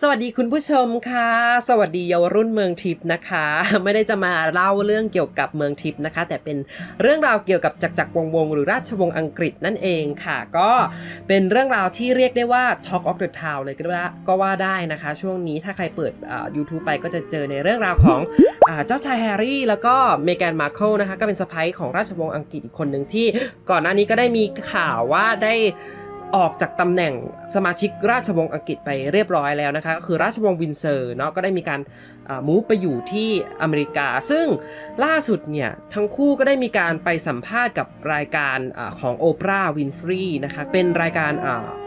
สวัสดีคุณผู้ชมค่ะ สวัสดีเยาวรุ่นเมืองทิพย์นะคะ ไม่ได้จะมาเล่าเรื่องเกี่ยวกับเมืองทิพย์นะคะ แต่เป็นเรื่องราวเกี่ยวกับจักรจักรวงวงหรือราชวงศ์อังกฤษนั่นเองค่ะ ก็เป็นเรื่องราวที่เรียกได้ว่า Talk of the Town เลยก็ว่าก็ว่าได้นะคะ ช่วงนี้ถ้าใครเปิดอ่า YouTube ไปก็จะเจอในเรื่องราวของเจ้าชายแฮร์รี่ แล้วก็เมแกนมาร์เคิลนะคะก็เป็นสะพ้ยของราชวงศ์อังกฤษอีกคนหนึ่งที่ ก่อนหน้านี้ก็ได้มีข่าวว่าได้ ออกจากตำแหน่งสมาชิกราชวงศ์อังกฤษไปเรียบร้อยแล้วนะคะก็คือราชวงศ์วินเซอร์เนาะก็ได้มีการมูฟไปอยู่ที่อเมริกา ซึ่งล่าสุดเนี่ย ทั้งคู่ก็ได้มีการไปสัมภาษณ์กับรายการอของโอปราห์วินฟรีนะคะเป็นรายการ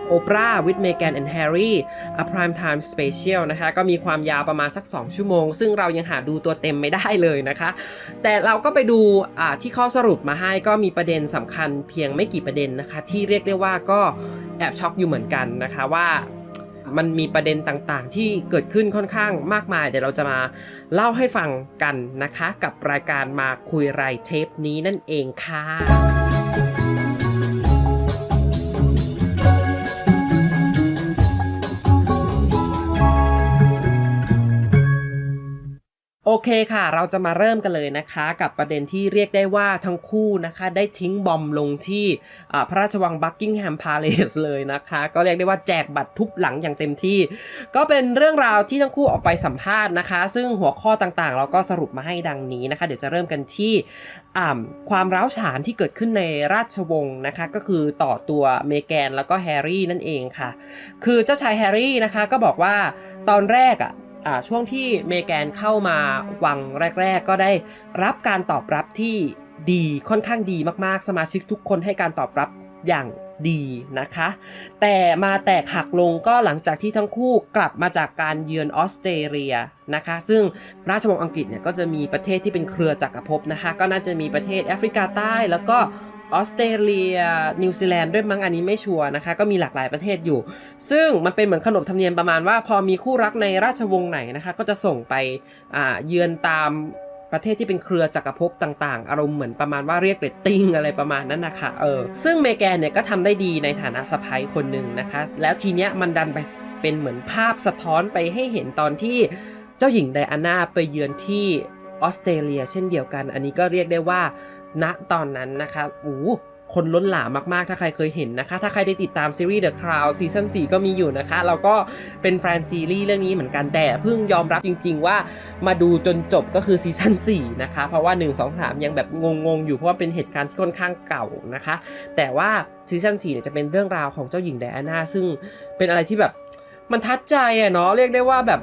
โอปราห์วิดเมแกนแอนด์แฮร์รี่ a prime time special นะคะ ก็มีความยาวประมาณสัก 2 ชั่วโมง ซึ่งเรายังหาดูตัวเต็มไม่ได้เลยนะคะ แต่เราก็ไปดูที่ข้อสรุปมาให้ก็มีประเด็นสำคัญเพียงไม่กี่ประเด็นนะคะ ที่เรียกได้ว่าก็แอบช็อกอยู่เหมือนกันนะคะว่ามันมีประเด็นต่างๆ ที่เกิดขึ้นค่อนข้างมากมาย เดี๋ยวเราจะมาเล่าให้ฟังกันนะคะ กับรายการมาคุยไรเทปนี้นั่นเองค่ะ โอเคค่ะ เราจะมาเริ่มกันเลยนะคะ กับประเด็นที่เรียกได้ว่าทั้งคู่นะคะ ได้ทิ้งบอมลงที่พระราชวังบักกิงแฮมพาเลสเลยนะคะ ก็เรียกได้ว่าแจกบัตรทุบหลังอย่างเต็มที่ ก็เป็นเรื่องราวที่ทั้งคู่ออกไปสัมภาษณ์นะคะ ซึ่งหัวข้อต่างๆ เราก็สรุปมาให้ดังนี้นะคะ เดี๋ยวจะเริ่มกันที่ความร้าวฉานที่เกิดขึ้นในราชวงศ์นะคะ ก็คือต่อตัวเมแกนแล้วก็แฮร์รี่นั่นเองค่ะ คือเจ้าชายแฮร์รี่นะคะก็บอกว่าตอนแรกอะอ่า ช่วงที่เมแกนเข้ามาวังแรก ๆ ก็ได้รับการตอบรับที่ดีค่อนข้างดีมากๆ สมาชิกทุกคนให้การตอบรับอย่างดีนะคะ แต่มาแตกหักลงก็หลังจากที่ทั้งคู่กลับมาจากการเยือนออสเตรเลียนะคะ ซึ่งราชวงศ์อังกฤษเนี่ยก็จะมีประเทศที่เป็นเครือจักรภพนะคะ ก็น่าจะมีประเทศแอฟริกาใต้แล้วก็ ออสเตรเลีย นิวซีแลนด์ด้วยมั้งอันนี้ไม่ชัวร์นะคะ ก็มีหลากหลายประเทศอยู่ ซึ่งมันเป็นเหมือนขนบธรรมเนียมประมาณว่า พอมีคู่รักในราชวงศ์ไหนนะคะ ก็จะส่งไปเยือนตามประเทศที่เป็นเครือจักรภพต่างๆ อารมณ์เหมือนประมาณว่าเรียกเรตติ้งอะไรประมาณนั้นนะคะเออซึ่งเมแกนเนี่ยก็ทำได้ดีในฐานะสะพ้ายคนหนึ่งนะคะ แล้วทีเนี้ยมันดันไปเป็นเหมือนภาพสะท้อนไปให้เห็นตอนที่เจ้าหญิงไดอาน่าไปเยือนที่ออสเตรเลีย เช่นเดียวกัน อันนี้ก็เรียกได้ว่า ณตอนนั้นนะคะโอ้คนล้นหลามมากๆ ถ้าใครเคยเห็นนะคะ ถ้าใครได้ติดตามซีรีส์ The Crown ซีซั่น4ก็มีอยู่นะคะเราก็เป็นแฟนซีรีส์เรื่องนี้เหมือนกัน แต่เพิ่งยอมรับจริง ๆ ว่ามาดูจนจบก็คือซีซั่น4นะคะ เพราะว่า 1 2 3 ยังแบบงง ๆ อยู่ เพราะว่าเป็นเหตุการณ์ที่ค่อนข้างเก่านะคะ แต่ว่าซีซั่น4เนี่ยจะเป็นเรื่องราวของเจ้าหญิงไดอาน่าซึ่งเป็นอะไรที่แบบมันทัดใจอะเนาะ เรียกได้ว่าแบบ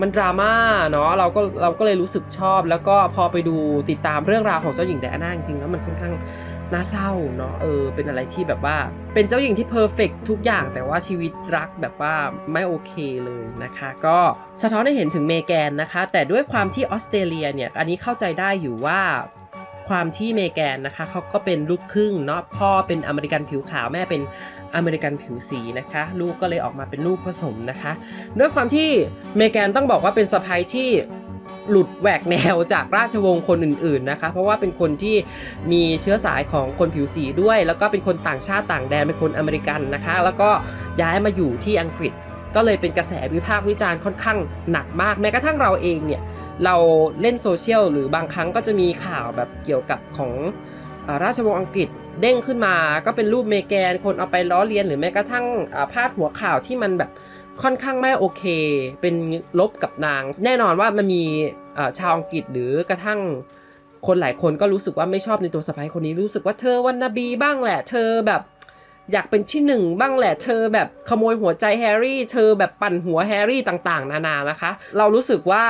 มันดราม่าเนาะเราก็เราก็เลยรู้สึกชอบ แล้วก็พอไปดูติดตามเรื่องราวของเจ้าหญิงไดอาน่าจริงๆแล้วมันค่อนข้างน่าเศร้าเนาะเออเป็นอะไรที่แบบว่า เป็นเจ้าหญิงที่เพอร์เฟกทุกอย่างแต่ว่าชีวิตรักแบบว่าไม่โอเคเลยนะคะ ก็สะท้อนให้เห็นถึงเมแกนนะคะ แต่ด้วยความที่ออสเตรเลียเนี่ยอันนี้เข้าใจได้อยู่ว่า ความที่เมแกนนะคะเขาก็เป็นลูกครึ่งเนาะพ่อเป็นอเมริกันผิวขาวแม่เป็นอเมริกันผิวสีนะคะ ลูกก็เลยออกมาเป็นลูกผสมนะคะ ด้วยความที่เมแกนต้องบอกว่าเป็นสะพ้ายที่หลุดแหวกแนวจากราชวงศ์คนอื่นๆนะคะ เพราะว่าเป็นคนที่มีเชื้อสายของคนผิวสีด้วย แล้วก็เป็นคนต่างชาติต่างแดนเป็นคนอเมริกันนะคะ แล้วก็ย้ายมาอยู่ที่อังกฤษ ก็เลยเป็นกระแสวิพากษ์วิจารณ์ค่อนข้างหนักมาก แม้กระทั่งเราเองเนี่ย เราเล่นโซเชียลหรือบางครั้งก็จะมีข่าวแบบเกี่ยวกับของอราชวงศ์อังกฤษเด้งขึ้นมาก็เป็นรูปเมแกน คนเอาไปล้อเลียนหรือแม้กระทั่งพาดหัวข่าวที่มันแบบค่อนข้างไม่โอเค เป็นลบกับนาง แน่นอนว่ามันมีชาวอังกฤษหรือกระทั่งคนหลายคนก็รู้สึกว่าไม่ชอบในตัวสะพ้ายคนนี้รู้สึกว่าเธอวันนบีบ้างแหละ เธอแบบ อยากเป็นที่หนึ่งบ้างแหละ เธอแบบขโมยหัวใจแฮร์รี่ เธอแบบปั่นหัวแฮร์รี่ต่างๆ นานานะคะ เรารู้สึกว่า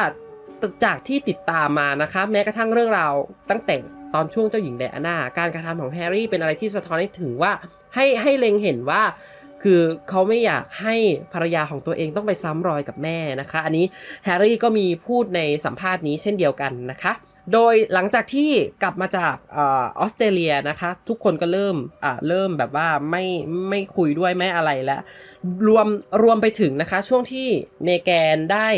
จากที่ติดตามมานะคะแม้กระทั่งเรื่องราวตั้งแต่ตอนช่วงเจ้าหญิงไดอาน่าการกระทำของแฮร์รี่เป็นอะไรที่สะท้อนให้ถึงว่าให้ให้เล็งเห็นว่าคือเขาไม่อยากให้ภรรยาของตัวเองต้องไปซ้ำรอยกับแม่นะคะ อันนี้แฮร์รี่ก็มีพูดในสัมภาษณ์นี้เช่นเดียวกันนะคะ โดยหลังจากที่กลับมาจากออสเตรเลียนะคะ ทุกคนก็เริ่มเริ่มแบบว่าไม่ไม่คุยด้วยไม่อะไรแล้ว รวมรวมไปถึงนะคะ ช่วงที่เมแกนได้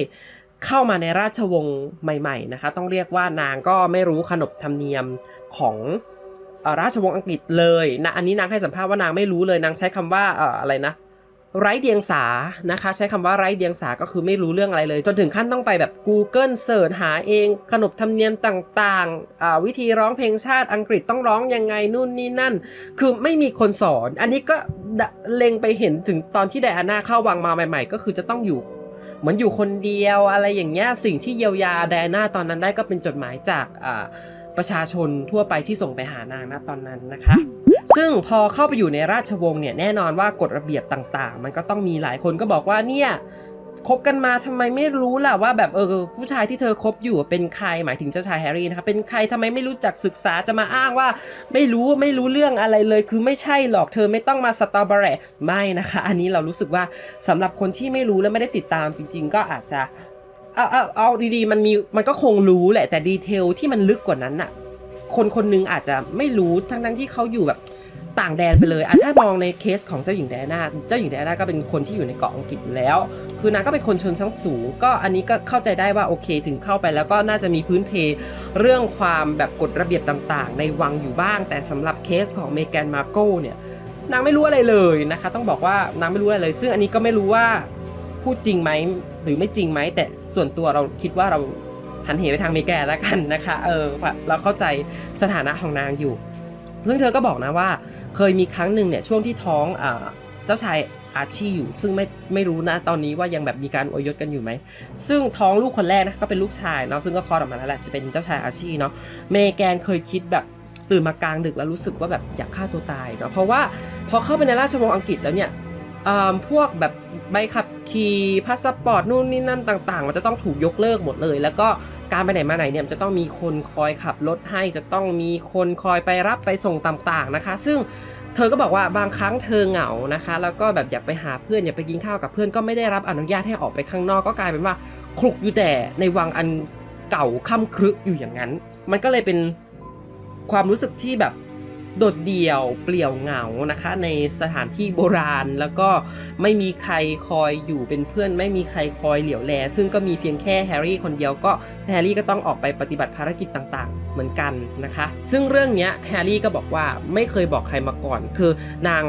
เข้ามาในราชวงศ์ใหม่ๆนะคะ ต้องเรียกว่านางก็ไม่รู้ขนบธรรมเนียมของอราชวงศ์อังกฤษเลยนะอันนี้นางให้สัมภาษณ์ว่านางไม่รู้เลยนางใช้คำว่าอออะไรนะไร้เดียงสานะคะ ใช้คำว่าไร้เดียงสาก็คือไม่รู้เรื่องอะไรเลย จนถึงขั้นต้องไปแบบ Google เสิร์ชหาเองขนบธรรมเนียมต่างๆ วิธีร้องเพลงชาติอังกฤษต้องร้องยังไงนู่นนี่นั่น คือไม่มีคนสอน อันนี้ก็เล็งไปเห็นถึงตอนที่ไดอาน่าเข้าวังมาใหม่ ๆ ก็คือจะต้องอยู่ เหมือนอยู่คนเดียวอะไรอย่างเงี้ยสิ่งที่เยียวยาไดอาน่าตอนนั้นได้ก็เป็นจดหมายจากประชาชนทั่วไปที่ส่งไปหานางนะตอนนั้นนะคะ ซึ่งพอเข้าไปอยู่ในราชวงศ์เนี่ยแน่นอนว่ากฎระเบียบต่างๆ มันก็ต้องมีหลายคนก็บอกว่าเนี่ย คบกันมาทำไมไม่รู้ล่ะว่าแบบเออผู้ชายที่เธอคบอยู่เป็นใครหมายถึงเจ้าชายแฮร์รี่นะคะเป็นใครทำไมไม่รู้จักศึกษาจะมาอ้างว่า ไม่รู้ไม่รู้เรื่องอะไรเลย คือไม่ใช่หรอกเธอไม่ต้องมาสตอเบอร์ไม่นะคะ อันนี้เรารู้สึกว่าสำหรับคนที่ไม่รู้และไม่ได้ติดตามจริง ๆ ก็อาจจะเอาเอาเอาดีๆ มันมีมันก็คงรู้แหละแต่ดีเทลที่มันลึกกว่านั้นน่ะคนคนหนึงอาจจะไม่รู้ทั้งทั้งๆที่เขาอยู่แบบ ต่างแดนไปเลยอะถ้ามองในเคสของเจ้าหญิงไดอาน่าเจ้าหญิงไดอาน่าก็เป็นคนที่อยู่ในเกาะอังกฤษอยู่แล้ว คือนางก็เป็นคนชนชั้นสูง ก็อันนี้ก็เข้าใจได้ว่าโอเคถึงเข้าไปแล้วก็น่าจะมีพื้นเพเรื่องความแบบกฎระเบียบต่างๆ ในวังอยู่บ้าง แต่สำหรับเคสของเมแกนมาโก้เนี่ยนางไม่รู้อะไรเลยนะคะ ต้องบอกว่านางไม่รู้อะไรเลย ซึ่งอันนี้ก็ไม่รู้ว่าพูดจริงไหมหรือไม่จริงไหมแต่ส่วนตัวเราคิดว่าเราหันเหไปทางเมแกนแล้วกันนะคะ เออเราเข้าใจสถานะของนางอยู่ ซึ่งเธอก็บอกนะว่า เคยมีครั้งหนึ่งเนี่ยช่วงที่ท้องเจ้าชายอาชีอยู่ ซึ่งไม่ไม่รู้นะตอนนี้ว่ายังแบบมีการอวยยศกันอยู่ไหม ซึ่งท้องลูกคนแรกนะก็เป็นลูกชายเนาะซึ่งก็คลอดออกมาแล้วแหละจะเป็นเจ้าชายอาชีเนาะเมแกนเคยคิดแบบตื่นมากลางดึกแล้วรู้สึกว่าแบบอยากฆ่าตัวตายเนาะเพราะว่าพอเข้าไปในราชวงศ์อังกฤษแล้วเนี่ยพวกแบบ ใบขับขี่พาสปอร์ตนู่นนี่นั่นต่างๆ มันจะต้องถูกยกเลิกหมดเลย แล้วก็การไปไหนมาไหนเนี่ยมันจะต้องมีคนคอยขับรถให้จะต้องมีคนคอยไปรับไปส่งต่างๆนะคะ ซึ่งเธอก็บอกว่าบางครั้งเธอเหงานะคะ แล้วก็แบบอยากไปหาเพื่อนอยากไปกินข้าวกับเพื่อนก็ไม่ได้รับอนุญาตให้ออกไปข้างนอกก็กลายเป็นว่าคลุกอยู่แต่ในวังอันเก่าค่ำครึอยู่อย่างนั้น มันก็เลยเป็นความรู้สึกที่แบบ โดดเดี่ยวเปลี่ยวเหงานะคะ ในสถานที่โบราณแล้วก็ไม่มีใครคอยอยู่เป็นเพื่อน ไม่มีใครคอยเหลียวแล ซึ่งก็มีเพียงแค่แฮร์รี่คนเดียวก็แฮร์รี่ก็ต้องออกไปปฏิบัติภารกิจต่างๆ เหมือนกันนะคะ ซึ่งเรื่องนี้แฮร์รี่ก็บอกว่าไม่เคยบอกใครมาก่อน คือนาง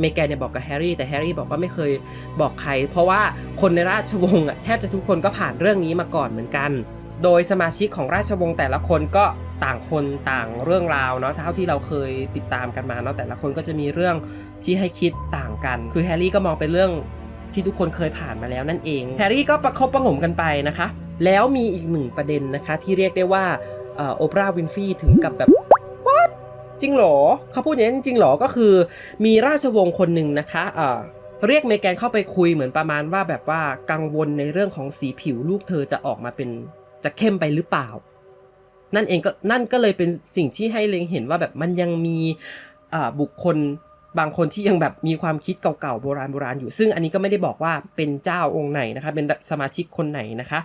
เมแกนเนี่ยบอกกับแฮร์รี่แต่แฮร์รี่บอกว่าไม่เคยบอกใคร เพราะว่าคนในราชวงศ์อะแทบจะทุกคนก็ผ่านเรื่องนี้มาก่อนเหมือนกัน โดยสมาชิกของราชวงศ์แต่ละคนก็ ต่างคนต่างเรื่องราวเนาะเท่าที่เราเคยติดตามกันมาเนาะแต่ละคนก็จะมีเรื่องที่ให้คิดต่างกัน คือแฮร์รี่ก็มองเป็นเรื่องที่ทุกคนเคยผ่านมาแล้วนั่นเอง แฮร์รี่ก็ประคบประหงมกันไปนะคะ แล้วมีอีกหนึ่งประเด็นนะคะที่เรียกได้ว่าโอปราห์วินฟรีถึงกับแบบ what จริงเหรอเขาพูดอย่างนั้จริงเหรอก็คือ มีราชวงศ์คนหนึ่งนะคะเอ่อเรียกเมแกนเข้าไปคุยเหมือนประมาณว่าแบบว่ากังวลในเรื่องของสีผิวลูกเธอจะออกมาเป็นจะเข้มไปหรือเปล่า นั่นเองก็นั่นก็เลยเป็นสิ่งที่ให้เล็งเห็นว่าแบบมันยังมีบุคคลบางคนที่ยังแบบมีความคิดเก่าๆโบราณโบราณอยู่ ซึ่งอันนี้ก็ไม่ได้บอกว่าเป็นเจ้าองค์ไหนนะคะ เป็นสมาชิกคนไหนนะคะ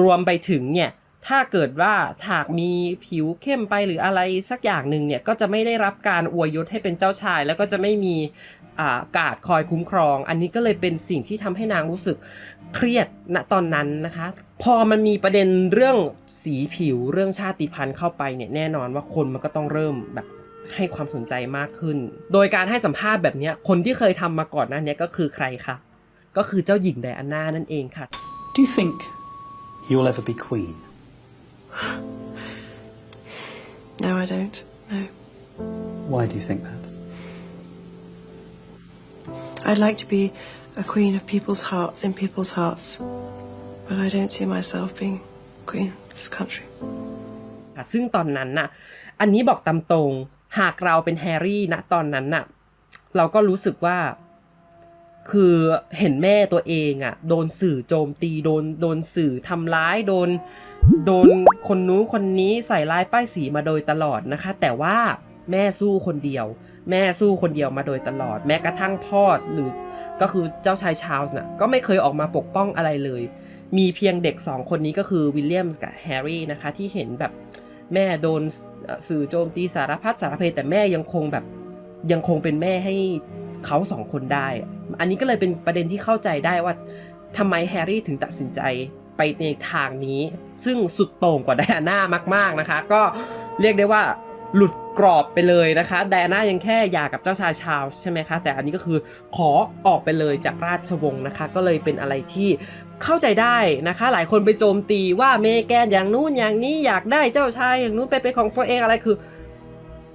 รวมไปถึงเนี่ยถ้าเกิดว่าถากมีผิวเข้มไปหรืออะไรสักอย่างหนึ่งเนี่ยก็จะไม่ได้รับการอวยยศให้เป็นเจ้าชาย แล้วก็จะไม่มีอากาดคอยคุ้มครอง อันนี้ก็เลยเป็นสิ่งที่ทำให้นางรู้สึก เครียดณตอนนั้นนะคะ พอมันมีประเด็นเรื่องสีผิวเรื่องชาติพันธุ์เข้าไปเนี่ยแน่นอนว่าคนมันก็ต้องเริ่มแบบให้ความสนใจมากขึ้น โดยการให้สัมภาษณ์แบบเนี้ยคนที่เคยทำมาก่อนหน้าเนี้ยก็คือใครคะ ก็คือเจ้าหญิงไดอาน่านั่นเองค่ะ Do you think you'll ever be queen? No, I don't. No. Why do you think that? I'd like to be a queen of people's hearts, in people's hearts. But I don't see myself being queen of this country. ซึ่งตอนนั้นน่ะ อันนี้บอกตามตรง หากเราเป็นแฮร์รี่ณตอนนั้นน่ะ เราก็รู้สึกว่า คือเห็นแม่ตัวเองอะ่ะ โดนสื่อโจมตี โดน โดนสื่อทำร้าย โดน โดนคนนู้นคนนี้ใส่ร้ายป้ายสีมาโดยตลอดนะคะ แต่ว่าแม่สู้คนเดียว แม่สู้คนเดียวมาโดยตลอด แม้กระทั่งพ่อหรือก็คือเจ้าชายชาร์ลส์น่ะก็ไม่เคยออกมาปกป้องอะไรเลย มีเพียงเด็กสองคนนี้ก็คือวิลเลียมส์กับแฮร์รี่นะคะ ที่เห็นแบบแม่โดนสื่อโจมตีสารพัดสารเพแต่แม่ยังคงแบบยังคงเป็นแม่ให้เขาสองคนได้ อันนี้ก็เลยเป็นประเด็นที่เข้าใจได้ว่าทำไมแฮร์รี่ถึงตัดสินใจไปในทางนี้ ซึ่งสุดโต่งกว่าไดอาน่ามาก ๆนะคะ ก็เรียกได้ว่า หลุดกรอบไปเลยนะคะไดอาน่ายังแค่หย่ากับเจ้าชายชาร์ลส์ใช่ไหมคะ แต่อันนี้ก็คือขอออกไปเลยจากราชวงศ์นะคะ ก็เลยเป็นอะไรที่เข้าใจได้นะคะ หลายคนไปโจมตีว่าเมแกนอย่างนู้นอย่างนี้อยากได้เจ้าชายอย่างนู้นไปเป็นของตัวเองอะไรคือ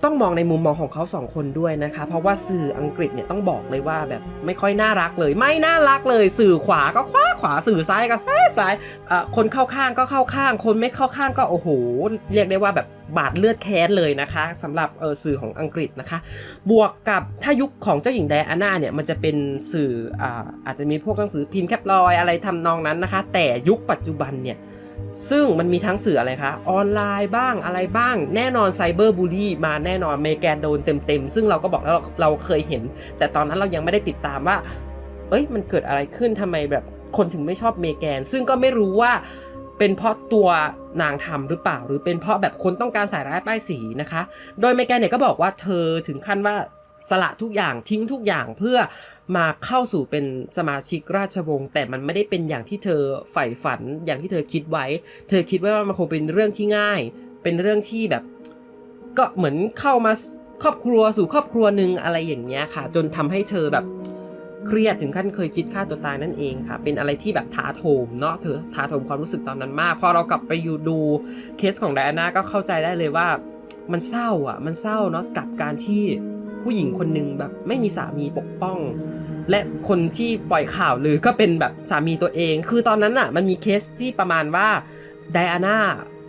ต้องมองในมุมมองของเขาสองคนด้วยนะคะ เพราะว่าสื่ออังกฤษเนี่ยต้องบอกเลยว่าแบบไม่ค่อยน่ารักเลย ไม่น่ารักเลย สื่อขวาก็ขวาขวาสื่อซ้ายก็ซ้ายซ้ายคนเข้าข้างก็เข้าข้าง คนไม่เข้าข้างก็โอ้โห เรียกได้ว่าแบบบาดเลือดแค้นเลยนะคะสำหรับเออสื่อของอังกฤษนะคะ บวกกับถ้ายุคของเจ้าหญิงไดอาน่าเนี่ยมันจะเป็นสื่ออาอาจจะมีพวกหนังสือพิมพ์แคปลอยอะไรทำนองนั้นนะคะ แต่ยุคปัจจุบันเนี่ย ซึ่งมันมีทั้งสื่ออะไรคะ ออนไลน์บ้างอะไรบ้าง แน่นอนไซเบอร์บูลลี่มาแน่นอนเมแกนโดนเต็มๆ ซึ่งเราก็บอกแล้วเราเราเคยเห็น แต่ตอนนั้นเรายังไม่ได้ติดตามว่า เอ้ยมันเกิดอะไรขึ้นทำไมแบบคนถึงไม่ชอบเมแกน ซึ่งก็ไม่รู้ว่าเป็นเพราะตัวนางทำหรือเปล่า หรือเป็นเพราะแบบคนต้องการใส่ร้ายป้ายสีนะคะ โดยเมแกนเนี่ยก็บอกว่าเธอถึงขั้นว่า สละทุกอย่างทิ้งทุกอย่างเพื่อมาเข้าสู่เป็นสมาชิกราชวงศ์แต่มันไม่ได้เป็นอย่างที่เธอใฝ่ฝันอย่างที่เธอคิดไว้ เธอคิดว่ามันคงเป็นเรื่องที่ง่าย เป็นเรื่องที่แบบ ก็เหมือนเข้ามาครอบครัวสู่ครอบครัวหนึ่งอะไรอย่างเงี้ยค่ะ จนทำให้เธอแบบเครียดถึงขั้นเคยคิดฆ่าตัวตายนั่นเองค่ะ เป็นอะไรที่แบบท้าโถมเนาะเธอท้าโถมความรู้สึกตอนนั้นมาก พอเรากลับไปอยู่ดูเคสของไดอาน่าก็เข้าใจได้เลยว่า มันเศร้าอะ มันเศร้าเนาะกับการที่ ผู้หญิงคนหนึ่งแบบไม่มีสามีปกป้อง และคนที่ปล่อยข่าวลือก็เป็นแบบสามีตัวเอง คือตอนนั้นอะมันมีเคสที่ประมาณว่าไดอาน่า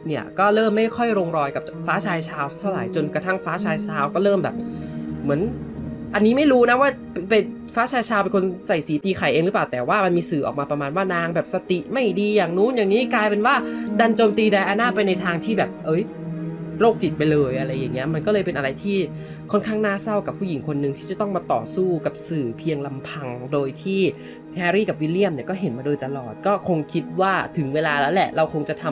เนี่ยก็เริ่มไม่ค่อยลงรอยกับฟ้าชายชาวเท่าไหร่จนกระทั่งฟ้าชายชาวก็เริ่มแบบ เหมือน อันนี้ไม่รู้นะว่าเป็นฟ้าชายชาวเป็นคนใส่สีตีไข่เองหรือเปล่าแต่ว่ามันมีสื่อออกมาประมาณว่านางแบบสติไม่ดีอย่างนู้นอย่างนี้กลายเป็นว่าดันโจมตีไดอาน่าไปในทางที่แบบ เอ้ย โรคจิตไปเลยอะไรอย่างเงี้ยมันก็เลยเป็นอะไรที่ค่อนข้างน่าเศร้ากับผู้หญิงคนหนึ่งที่จะต้องมาต่อสู้กับสื่อเพียงลำพัง โดยที่แฮร์รี่กับวิลเลียมเนี่ยก็เห็นมาโดยตลอด ก็คงคิดว่าถึงเวลาแล้วแหละ เราคงจะท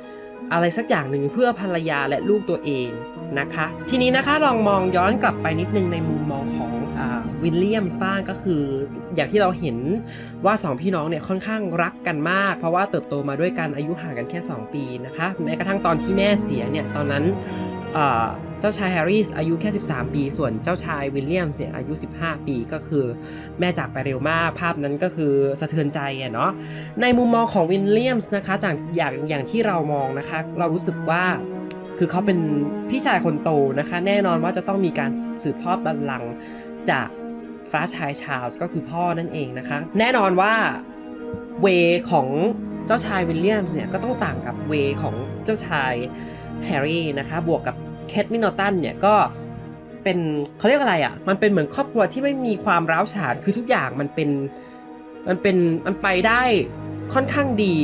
ำอะไรสักอย่างหนึ่งเพื่อภรรยาและลูกตัวเองนะคะ ทีนี้นะคะลองมองย้อนกลับไปนิดนึงในมุมมองของ วิลเลียมส์บ้างก็คือ อย่างที่เราเห็นว่าสองพี่น้องเนี่ยค่อนข้างรักกันมาก เพราะว่าเติบโตมาด้วยกันอายุห่างกันแค่ 2 ปีนะคะแม้กระทั่งตอนที่แม่เสียเนี่ยตอนนั้นเจ้าชายแฮร์รี่อายุแค่ 13 ปี ส่วนเจ้าชายวิลเลียมส์เนี่ยอายุ 15 ปีก็คือแม่จากไปเร็วมาก ภาพนั้นก็คือสะเทือนใจเนาะในมุมมองของวิลเลียมส์นะคะจากอย่างอย่างที่เรามองนะคะ เรารู้สึกว่าคือเขาเป็นพี่ชายคนโตนะคะ แน่นอนว่าจะต้องมีการสืบทอดบัลลังก์จาก ฟ้าชายชาลส์ก็คือพ่อนั่นเองนะคะ แน่นอนว่าเวของเจ้าชายวิลเลียมส์เนี่ยก็ต้องต่างกับเวของเจ้าชายแฮร์รี่นะคะ บวกกับแคทมินอตันเนี่ยก็เป็นเขาเรียกอะไรอะ่ะ มันเป็นเหมือนครอบครัวที่ไม่มีความร้าวฉาน คือทุกอย่างมันเป็นมันเป็นมันไปได้ค่อนข้างดี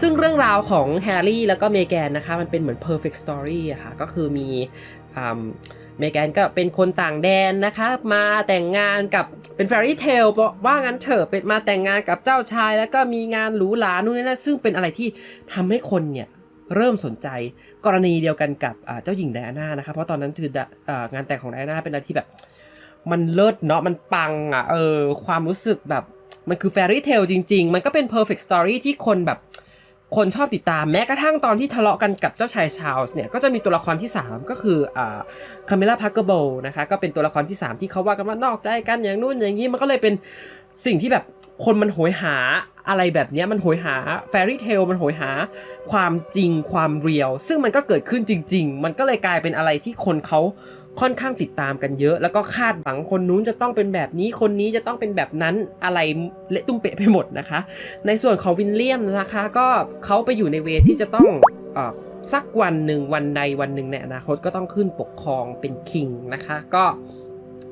ซึ่งเรื่องราวของแฮร์รี่แล้วก็เมแกนนะคะ มันเป็นเหมือน perfect story อะค่ะ ก็คือมีอ เมแกนก็เป็นคนต่างแดนนะคะ มาแต่งงานกับเป็น fairy tale ว่างั้นเถอะเป็นมาแต่งงานกับเจ้าชาย แล้วก็มีงานหรูหรานู่นนี่นั่นซึ่งเป็นอะไรที่ทำให้คนเนี่ยเริ่มสนใจกรณีเดียวกันกับเจ้าหญิงไดอาน่านะคะเพราะตอนนั้นคือดะอ่างานแต่งของไดอาน่าเป็นอะไรที่แบบ มันเลิศเนาะมันปังอะเออความรู้สึกแบบมันคือ fairy tale จริง ๆ มันก็เป็น perfect story ที่คนแบบ คนชอบติดตามแม้กระทั่งตอนที่ทะเลาะกันกับเจ้าชายชาลส์เนี่ยก็จะมีตัวละครที่ 3 ก็คืออ่าคาเมล่าพาร์เกอร์โบนะคะก็เป็นตัวละครที่ 3 ที่เขาว่ากันว่านอกใจกันอย่างนู่นอย่างนี้ มันก็เลยเป็นสิ่งที่แบบคนมันโหยหาอะไรแบบนี้มันโหยหาแฟรี่เทลมันโหยหาความจริงความเรียลซึ่งมันก็เกิดขึ้นจริง ๆ มันก็เลยกลายเป็นอะไรที่คนเขา ค่อนข้างติดตามกันเยอะ แล้วก็คาดหวังคนนู้นจะต้องเป็นแบบนี้คนนี้จะต้องเป็นแบบนั้นอะไรเละตุ้มเปะไปหมดนะคะ ในส่วนของวินเลียมนะคะก็เขาไปอยู่ในเวที่จะต้องอสักวันหนึ่งวันใดวันหนึ่งในอนาคตก็ต้องขึ้นปกครองเป็นคิงนะคะก็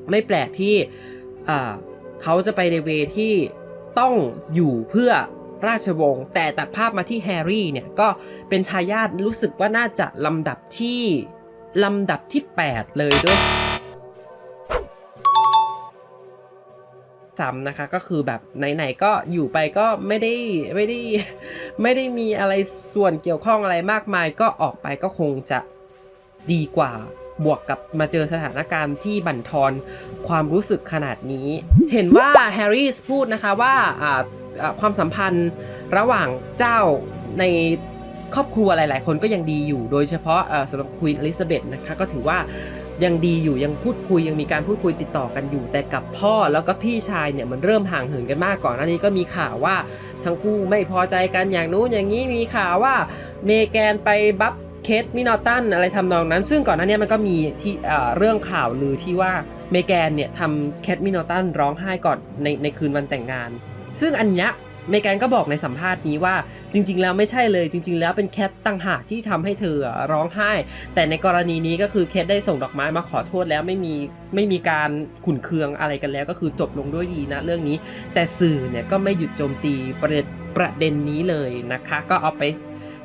ไม่แปลกที่เขาจะไปในเวที่ต้องอยู่เพื่อราชวงศ์แต่ตัดภาพมาที่แฮร์รี่เนี่ยก็เป็นทายาทรู้สึกว่าน่าจะลำดับที่ ลำดับที่ 8 เลยด้วยซ้ำนะคะก็คือแบบไหนๆก็อยู่ไปก็ไม่ได้ไม่ได้ไม่ได้มีอะไรส่วนเกี่ยวข้องอะไรมากมาย ก็ออกไปก็คงจะดีกว่าบวกกับมาเจอสถานการณ์ที่บั่นทอนความรู้สึกขนาดนี้ เห็นว่าแฮร์รี่พูดนะคะว่าอ่าอ่าความสัมพันธ์ระหว่างเจ้าใน ครอบครัวหลาย ๆ คนก็ยังดีอยู่ โดยเฉพาะสำหรับควีนอลิซาเบธนะคะก็ถือว่ายังดีอยู่ยังพูดคุยยังมีการพูดคุยติดต่อกันอยู่ แต่กับพ่อแล้วก็พี่ชายเนี่ยมันเริ่มห่างเหินกันมากก่อนหน้านี้ก็มีข่าวว่าทั้งคู่ไม่พอใจกันอย่างนู้นอย่างนี้มีข่าวว่าเมแกนไปบัฟเคทมินอตันอะไรทำนองนั้น ซึ่งก่อนหน้านี้มันก็มีที่เอ่อเรื่องข่าวลือที่ว่าเมแกนเนี่ยทำเคทมินอตันร้องไห้ก่อนในในคืนวันแต่งงาน ซึ่งอันเนี้ย เมแกนก็บอกในสัมภาษณ์นี้ว่าจริง ๆ แล้วไม่ใช่เลยจริง ๆ แล้วเป็นแคทต่างหากที่ทำให้เธอร้องไห้ แต่ในกรณีนี้ก็คือแคทได้ส่งดอกไม้มาขอโทษแล้วไม่มีไม่มีการขุนเคืองอะไรกันแล้ว ก็คือจบลงด้วยดีนะเรื่องนี้ แต่สื่อเนี่ยก็ไม่หยุดโจมตีประเด็นประเด็นนี้เลยนะคะ ก็เอาไป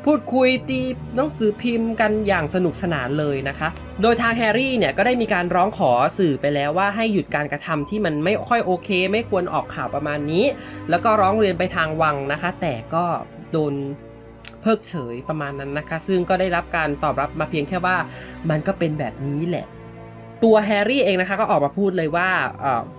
พูดคุยตีหนังสือพิมพ์กันอย่างสนุกสนานเลยนะคะ โดยทางแฮร์รี่เนี่ยก็ได้มีการร้องขอสื่อไปแล้วว่าให้หยุดการกระทำที่มันไม่ค่อยโอเค ไม่ควรออกข่าวประมาณนี้ แล้วก็ร้องเรียนไปทางวังนะคะ แต่ก็โดนเพิกเฉยประมาณนั้นนะคะ ซึ่งก็ได้รับการตอบรับมาเพียงแค่ว่ามันก็เป็นแบบนี้แหละ ตัวแฮร์รี่เองนะคะก็ออกมาพูดเลยว่า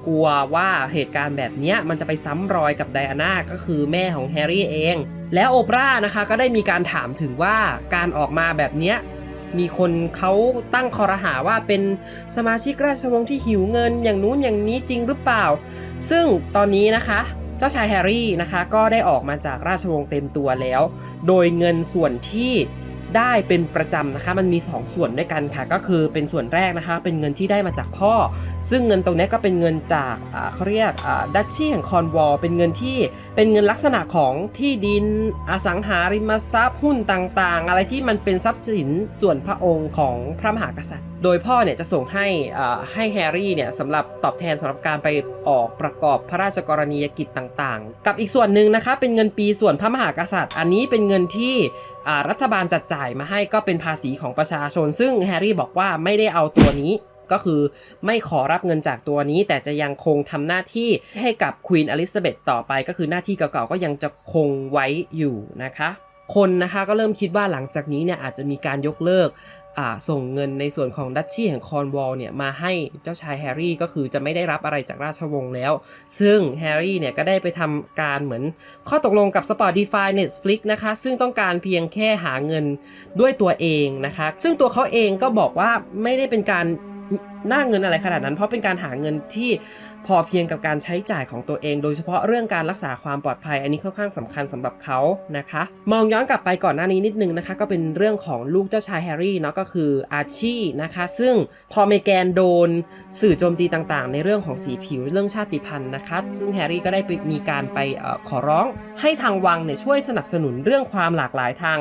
กลัวว่าเหตุการณ์แบบนี้มันจะไปซ้ำรอยกับไดอาน่าก็คือแม่ของแฮร์รี่เอง แล้วโอปราห์นะคะก็ได้มีการถามถึงว่าการออกมาแบบเนี้ยมีคนเขาตั้งคอรหาว่าเป็นสมาชิกราชวงศ์ที่หิวเงินอย่างนู้นอย่างนี้จริงหรือเปล่า ซึ่งตอนนี้นะคะ เจ้าชายแฮร์รี่นะคะก็ได้ออกมาจากราชวงศ์เต็มตัวแล้ว โดยเงินส่วนที่ ได้เป็นประจำนะคะ มันมี 2 ส่วนด้วยกันค่ะ ก็คือเป็นส่วนแรกนะคะ เป็นเงินที่ได้มาจากพ่อ ซึ่งเงินตรงนี้ก็เป็นเงินจากเขาเรียกดัชชี่แห่งคอนวอลเป็นเงินที่เป็นเงินลักษณะของที่ดินอสังหาริมทรัพย์หุ้นต่างๆ อะไรที่มันเป็นทรัพย์สินส่วนพระองค์ของพระมหากษัตริย์ โดยพ่อเนี่ยจะส่งให้ให้แฮร์รี่เนี่ยสำหรับตอบแทนสำหรับการไปออกประกอบพระราชกรณียกิจต่างๆ กับอีกส่วนหนึ่งนะคะเป็นเงินปีส่วนพระมหากษัตริย์ อันนี้เป็นเงินที่รัฐบาลจัดจ่ายมาให้ก็เป็นภาษีของประชาชน ซึ่งแฮร์รี่บอกว่าไม่ได้เอาตัวนี้ก็คือไม่ขอรับเงินจากตัวนี้ แต่จะยังคงทำหน้าที่ให้กับควีนอลิซาเบธต่อไป ก็คือหน้าที่เก่าๆก็ยังจะคงไว้อยู่นะคะ คนนะคะก็เริ่มคิดว่าหลังจากนี้เนี่ยอาจจะมีการยกเลิก ส่งเงินในส่วนของดัชชี่แห่งคอนวอลเนี่ยมาให้เจ้าชายแฮร์รี่ก็คือจะไม่ได้รับอะไรจากราชวงศ์แล้ว ซึ่งแฮร์รี่เนี่ยก็ได้ไปทำการเหมือนข้อตกลงกับ Spotify Netflix นะคะ ซึ่งต้องการเพียงแค่หาเงินด้วยตัวเองนะคะ ซึ่งตัวเขาเองก็บอกว่าไม่ได้เป็นการหน้าเงินอะไรขนาดนั้น เพราะเป็นการหาเงินที่ พอเพียงกับการใช้จ่ายของตัวเอง โดยเฉพาะเรื่องการรักษาความปลอดภัย อันนี้ค่อนข้างสำคัญสำหรับเขานะคะ มองย้อนกลับไปก่อนหน้านี้นิดนึงนะคะ ก็เป็นเรื่องของลูกเจ้าชายแฮร์รี่เนาะก็คืออาร์ชีนะคะ ซึ่งพอเมแกนโดนสื่อโจมตีต่างๆ ในเรื่องของสีผิวเรื่องชาติพันธุ์นะคะ ซึ่งแฮร์รี่ก็ได้มีการไปอขอร้องให้ทางวังเนี่ยช่วยสนับสนุนเรื่องความหลากหลายทาง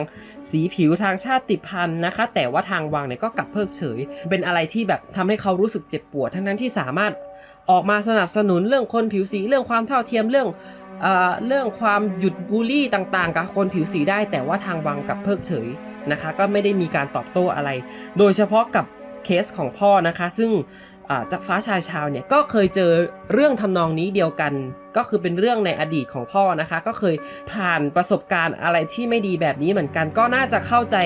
สีผิวทางชาติพันธุ์นะคะ แต่ว่าทางวังเนี่ยก็กลับเพิกเฉย เป็นอะไรที่แบบทำให้เขารู้สึกเจ็บปวด ทั้งนั้นที่สามารถ ออกมาสนับสนุนเรื่องคนผิวสีเรื่องความเท่าเทียมเรื่องเอเรื่องความหยุดบูลลี่ต่างๆ กับคนผิวสีได้ แต่ว่าทางวังกับเพิกเฉยนะคะ ก็ไม่ได้มีการตอบโต้อะไร โดยเฉพาะกับเคสของพ่อนะคะ ซึ่งจากฟ้าชายชาวเนี่ยก็เคยเจอเรื่องทำนองนี้เดียวกัน ก็คือเป็นเรื่องในอดีตของพ่อนะคะ ก็เคยผ่านประสบการณ์อะไรที่ไม่ดีแบบนี้เหมือนกัน ก็น่าจะเข้าใจ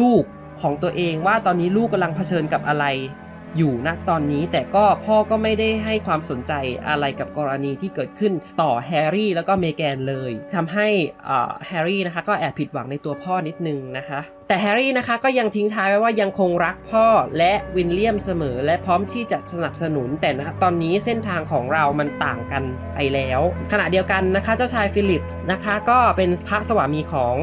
ลูกของตัวเองว่าตอนนี้ลูกกำลังเผชิญกับอะไร อยู่ณตอนนี้ แต่ก็พ่อก็ไม่ได้ให้ความสนใจอะไรกับกรณีที่เกิดขึ้นต่อแฮร์รี่แล้วก็เมแกนเลยทำให้แฮร์รี่นะคะก็แอบผิดหวังในตัวพ่อนิดนึงนะคะแต่แฮร์รี่นะคะก็ยังทิ้งท้ายไว้ว่ายังคงรักพ่อและวินเลียมเสมอ และพร้อมที่จะสนับสนุน แต่ณตอนนี้เส้นทางของเรามันต่างกันไปแล้ว ขณะเดียวกันนะคะเจ้าชายฟิลิปส์นะคะก็เป็นพระสวามีของ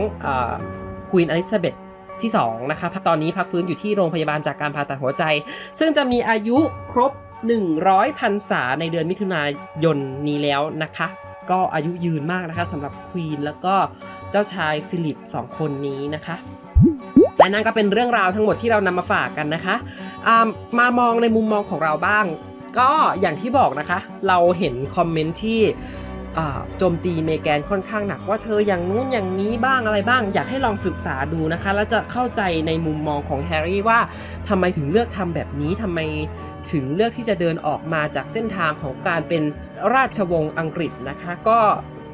ควีนอลิซาเบธ ที่2นะคะตอนนี้พักฟื้นอยู่ที่โรงพยาบาลจากการผ่าตัดหัวใจ ซึ่งจะมีอายุครบ 100พรรษาในเดือนมิถุนายนนี้แล้วนะคะ ก็อายุยืนมากนะคะสำหรับควีนแล้วก็เจ้าชายฟิลิปสองคนนี้นะคะและนั่นก็เป็นเรื่องราวทั้งหมดที่เรานำมาฝากกันนะคะมามองในมุมมองของเราบ้าง ก็อย่างที่บอกนะคะ เราเห็นคอมเมนต์ที่ โจมตีเมแกนค่อนข้างหนักว่าเธออย่างนู้นอย่างนี้บ้างอะไรบ้าง อยากให้ลองศึกษาดูนะคะ แล้วจะเข้าใจในมุมมองของแฮร์รี่ว่าทำไมถึงเลือกทำแบบนี้ทำไมถึงเลือกที่จะเดินออกมาจากเส้นทางของการเป็นราชวงศ์อังกฤษนะคะ ก็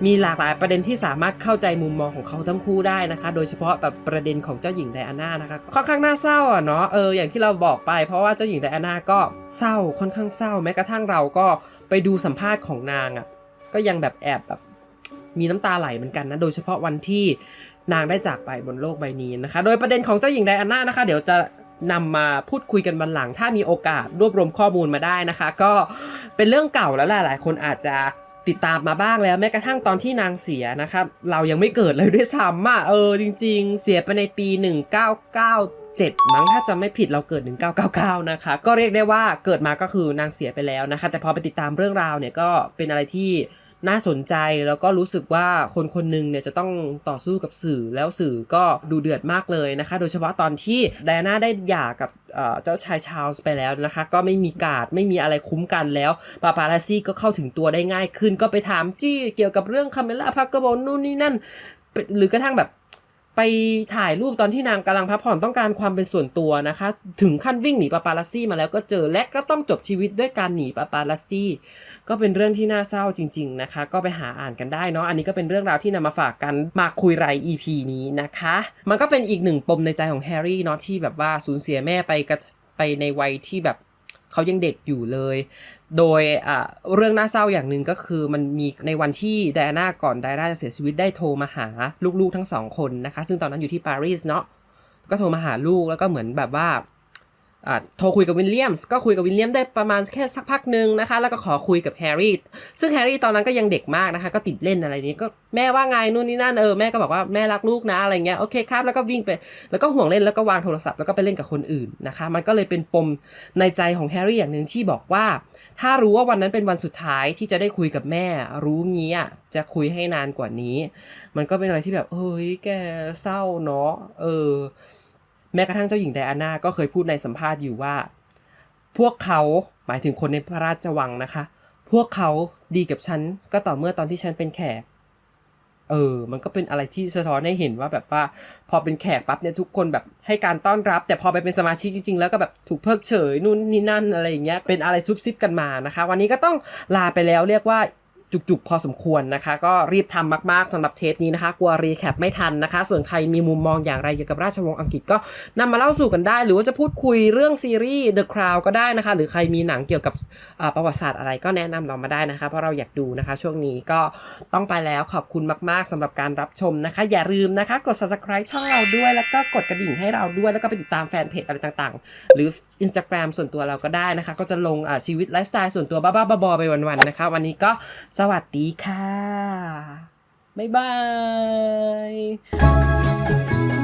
มีหลากหลายประเด็นที่สามารถเข้าใจมุมมองของเขาทั้งคู่ได้นะคะ โดยเฉพาะแบบประเด็นของเจ้าหญิงไดอาน่านะคะค่อนข้างน่าเศร้าอะเนาะเอออย่างที่เราบอกไป เพราะว่าเจ้าหญิงไดอาน่าก็เศร้าค่อนข้างเศร้าแม้กระทั่งเราก็ไปดูสัมภาษณ์ของนางอะ ก็ยังแบบแอบแบบมีน้ำตาไหลเหมือนกันนะ โดยเฉพาะวันที่นางได้จากไปบนโลกใบนี้นะคะ โดยประเด็นของเจ้าหญิงไดอาน่านะคะ เดี๋ยวจะนำมาพูดคุยกันวันหลัง ถ้ามีโอกาสรวบรวมข้อมูลมาได้นะคะ ก็เป็นเรื่องเก่าแล้วแหละหลายคนอาจจะติดตามมาบ้างแล้วแม้กระทั่งตอนที่นางเสียนะครับ เรายังไม่เกิดเลยด้วยซ้ำอะเออจริง ๆ เสียไปในปี 7 มั้งถ้าจำไม่ผิดเราเกิด 1999 นะคะ ก็เรียกได้ว่าเกิดมาก็คือนางเสียไปแล้วนะคะ แต่พอไปติดตามเรื่องราวเนี่ยก็เป็นอะไรที่น่าสนใจแล้วก็รู้สึกว่าคนคนหนึ่งเนี่ยจะต้องต่อสู้กับสื่อแล้วสื่อก็ดูเดือดมากเลยนะคะ โดยเฉพาะตอนที่ไดอาน่าได้หย่ากับเจ้าชายชาลส์ไปแล้วนะคะ ก็ไม่มีการ์ดไม่มีอะไรคุ้มกันแล้วปาปาราซี่ก็เข้าถึงตัวได้ง่ายขึ้น ก็ไปถามจี้เกี่ยวกับเรื่องคาเมล่าพักกระบอกนู่นนี่นั่น หรือกระทั่งแบบ ไปถ่ายรูปตอนที่นางกำลังพักผ่อนต้องการความเป็นส่วนตัวนะคะ ถึงขั้นวิ่งหนีปาปารัสซี่มาแล้วก็เจอและก็ต้องจบชีวิตด้วยการหนีปาปารัสซี่ ก็เป็นเรื่องที่น่าเศร้าจริง ๆนะคะ ก็ไปหาอ่านกันได้เนาะอันนี้ก็เป็นเรื่องราวที่นำมาฝากกันมาคุยไร EP นี้นะคะ มันก็เป็นอีกหนึ่งปมในใจของแฮร์รี่เนาะที่แบบว่าสูญเสียแม่ไปกระไปในวัยที่แบบเขายังเด็กอยู่เลย โดยเรื่องน่าเศร้าอย่างหนึ่งก็คือมันมีในวันที่ไดอาน่าก่อนไดอาน่าจะเสียชีวิตได้โทรมาหาลูกๆทั้งสองคนนะคะ ซึ่งตอนนั้นอยู่ที่ปารีสเนาะก็โทรมาหาลูกแล้วก็เหมือนแบบว่า โทรคุยกับวิลเลียมส์ก็คุยกับวิลเลียมได้ประมาณแค่สักพักหนึ่งนะคะ แล้วก็ขอคุยกับแฮร์รี่ซึ่งแฮร์รี่ตอนนั้นก็ยังเด็กมากนะคะ ก็ติดเล่นอะไรนี้ก็แม่ว่าไงนู่นนี่นั่นเออแม่ก็บอกว่าแม่รักลูกนะอะไรเงี้ยโอเคครับแล้วก็วิ่งไปแล้วก็ห่วงเล่นแล้วก็วางโทรศัพท์แล้วก็ไปเล่นกับคนอื่นนะคะ มันก็เลยเป็นปมในใจของแฮร์รี่อย่างหนึ่งที่บอกว่า ถ้ารู้ว่าวันนั้นเป็นวันสุดท้ายที่จะได้คุยกับแม่ รู้งี้อะจะคุยให้นานกว่านี้ มันก็เป็นอะไรที่แบบเฮ้ยแกเศร้าเนาะเออ แม้กระทั่งเจ้าหญิงไดอาน่าก็เคยพูดในสัมภาษณ์อยู่ว่า พวกเขาหมายถึงคนในพระราชวังนะคะ พวกเขาดีกับฉันก็ต่อเมื่อตอนที่ฉันเป็นแขก เออ มันก็เป็นอะไรที่สะท้อนให้เห็นว่าแบบว่า พอเป็นแขกปั๊บเนี่ยทุกคนแบบให้การต้อนรับ แต่พอไปเป็นสมาชิกจริงๆ แล้วก็แบบถูกเพิกเฉยนู่นนี่นั่นอะไรอย่างเงี้ยเป็นอะไรซุบซิบกันมานะคะ วันนี้ก็ต้องลาไปแล้วเรียกว่า จุกๆ พอสมควรนะคะ ก็รีบทำมากๆสำหรับเทปนี้นะคะ กลัวรีแคปไม่ทันนะคะ ส่วนใครมีมุมมองอย่างไรเกี่ยวกับราชวงศ์อังกฤษก็นำมาเล่าสู่กันได้ หรือว่าจะพูดคุยเรื่องซีรีส์ The Crown ก็ได้นะคะ หรือใครมีหนังเกี่ยวกับประวัติศาสตร์อะไรก็แนะนำเรามาได้นะคะ เพราะเราอยากดูนะคะ ช่วงนี้ก็ต้องไปแล้วขอบคุณมาก ๆสำหรับการรับชมนะคะ อย่าลืมนะคะ กด subscribe ช่องเราด้วย แล้วก็กดกระดิ่งให้เราด้วยแล้วก็ไปติดตามแฟนเพจอะไรต่างๆ หรือ อินสตาแกรมส่วนตัวเราก็ได้นะคะ ก็จะลงชีวิตไลฟ์สไตล์ส่วนตัวบ้าๆบอๆไปวันๆนะคะ วันนี้ก็สวัสดีค่ะ บ๊ายบาย